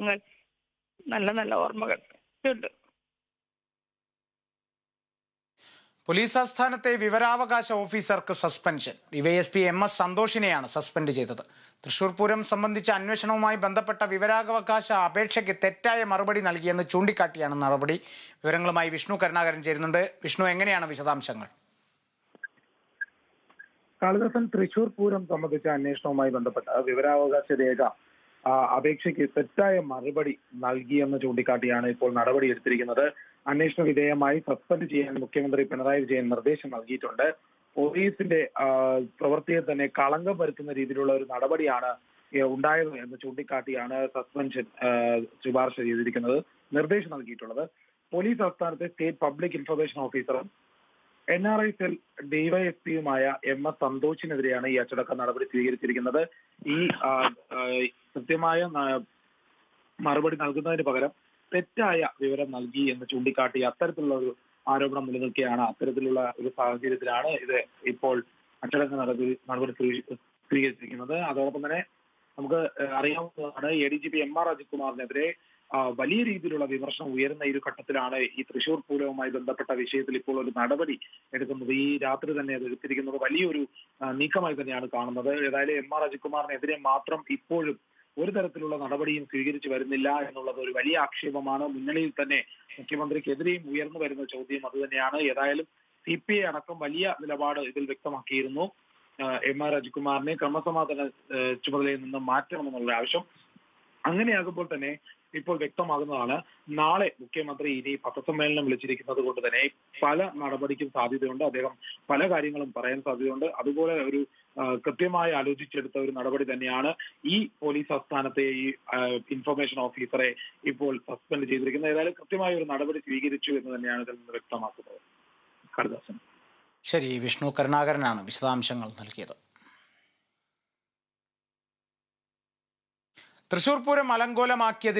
നിങ്ങൾ നല്ല നല്ല ഓർമ്മകൾ ഉണ്ട്. പോലീസ് ആസ്ഥാനത്തെ വിവരാവകാശ ഓഫീസർക്ക് സസ്പെൻഷൻ. ഡിവൈഎസ്പി എം എസ് സന്തോഷിനെയാണ് സസ്പെൻഡ് ചെയ്തത്. തൃശൂർ പൂരം സംബന്ധിച്ച അന്വേഷണവുമായി ബന്ധപ്പെട്ട വിവരാവകാശ അപേക്ഷയ്ക്ക് തെറ്റായ മറുപടി നൽകിയെന്ന് ചൂണ്ടിക്കാട്ടിയാണ് നടപടി. വിവരങ്ങളുമായി വിഷ്ണു കരുണാകരൻ ചേരുന്നുണ്ട്. വിഷ്ണു എങ്ങനെയാണ് വിശദാംശങ്ങൾ? കാളിദാസൻ തൃശൂർ പൂരം സംബന്ധിച്ച അന്വേഷണവുമായി ബന്ധപ്പെട്ട വിവരാവകാശ രേഖ അപേക്ഷയ്ക്ക് തെറ്റായ മറുപടി നൽകിയെന്ന് ചൂണ്ടിക്കാട്ടിയാണ് ഇപ്പോൾ നടപടി എടുത്തിരിക്കുന്നത് അന്വേഷണ വിധേയമായി സസ്പെൻഡ് ചെയ്യാൻ മുഖ്യമന്ത്രി പിണറായി വിജയൻ നിർദ്ദേശം നൽകിയിട്ടുണ്ട്. പോലീസിന്റെ പ്രവൃത്തിയെ തന്നെ കളങ്കം വരുത്തുന്ന രീതിയിലുള്ള ഒരു നടപടിയാണ് ഉണ്ടായത് എന്ന് ചൂണ്ടിക്കാട്ടിയാണ് സസ്പെൻഷൻ ശുപാർശ ചെയ്തിരിക്കുന്നത് നിർദ്ദേശം നൽകിയിട്ടുള്ളത്. പോലീസ് ആസ്ഥാനത്തെ സ്റ്റേറ്റ് പബ്ലിക് ഇൻഫർമേഷൻ ഓഫീസറും എൻ ആർ ഐ സെൽ ഡിവൈഎസ്പിയുമായ എം എസ് സന്തോഷിനെതിരെയാണ് ഈ അച്ചടക്ക നടപടി സ്വീകരിച്ചിരിക്കുന്നത്. ഈ കൃത്യമായ മറുപടി നൽകുന്നതിന് പകരം തെറ്റായ വിവരം നൽകി എന്ന് ചൂണ്ടിക്കാട്ടി അത്തരത്തിലുള്ള ഒരു ആരോപണം നിലനിൽക്കുകയാണ്. അത്തരത്തിലുള്ള ഒരു സാഹചര്യത്തിലാണ് ഇത് ഇപ്പോൾ അച്ചടക്ക നടപടി നടപടി സ്വീ- സ്വീകരിച്ചിരിക്കുന്നത്. അതോടൊപ്പം തന്നെ നമുക്ക് അറിയാവുന്നതാണ് A D G P M R അജിത്കുമാറിനെതിരെ കുമാറിനെതിരെ വലിയ രീതിയിലുള്ള വിമർശനം ഉയരുന്ന ഈ ഒരു ഘട്ടത്തിലാണ് ഈ തൃശൂർ പൂരവുമായി ബന്ധപ്പെട്ട വിഷയത്തിൽ ഇപ്പോൾ ഒരു നടപടി എടുക്കുന്നത്. ഈ രാത്രി തന്നെ അത് എടുത്തിരിക്കുന്നത് വലിയൊരു നീക്കമായി തന്നെയാണ് കാണുന്നത്. ഏതായാലും എം ആർ അജിത്കുമാറിനെതിരെ മാത്രം ഇപ്പോഴും ഒരു തരത്തിലുള്ള നടപടിയും സ്വീകരിച്ചു വരുന്നില്ല എന്നുള്ളത് ഒരു വലിയ ആക്ഷേപമാണ്. മുന്നണിയിൽ തന്നെ മുഖ്യമന്ത്രിക്കെതിരെയും ഉയർന്നു വരുന്ന ചോദ്യം അതുതന്നെയാണ് ഏതായാലും സി പി ഐ അടക്കം വലിയ നിലപാട് ഇതിൽ വ്യക്തമാക്കിയിരുന്നു. എം ആർ രാജ്കുമാറിനെ ക്രമസമാധാന ചുമതലയിൽ നിന്ന് മാറ്റണമെന്നുള്ള ആവശ്യം അങ്ങനെയാകുമ്പോൾ തന്നെ ഇപ്പോൾ വ്യക്തമാകുന്നതാണ്. നാളെ മുഖ്യമന്ത്രി ഇനി പത്രസമ്മേളനം വിളിച്ചിരിക്കുന്നത് കൊണ്ട് തന്നെ പല നടപടിക്കും സാധ്യതയുണ്ട്. അദ്ദേഹം പല കാര്യങ്ങളും പറയാൻ സാധ്യതയുണ്ട്. അതുപോലെ ഒരു കൃത്യമായി ആലോചിച്ചെടുത്ത ഒരു നടപടി തന്നെയാണ് ഈ പോലീസ് ആസ്ഥാനത്തെ ഈ ഇൻഫർമേഷൻ ഓഫീസറെ ഇപ്പോൾ സസ്പെൻഡ് ചെയ്തിരിക്കുന്നത്. ഏതായാലും കൃത്യമായ ഒരു നടപടി സ്വീകരിച്ചു എന്ന് തന്നെയാണ് ഇതിൽ നിന്ന് വ്യക്തമാക്കുന്നത്. ഹരിദാസൻ ശരി വിഷ്ണു കരുണാകരനാണ് വിശദാംശങ്ങൾ നൽകിയത്. തൃശൂർ പൂരം അലങ്കോലമാക്കിയത്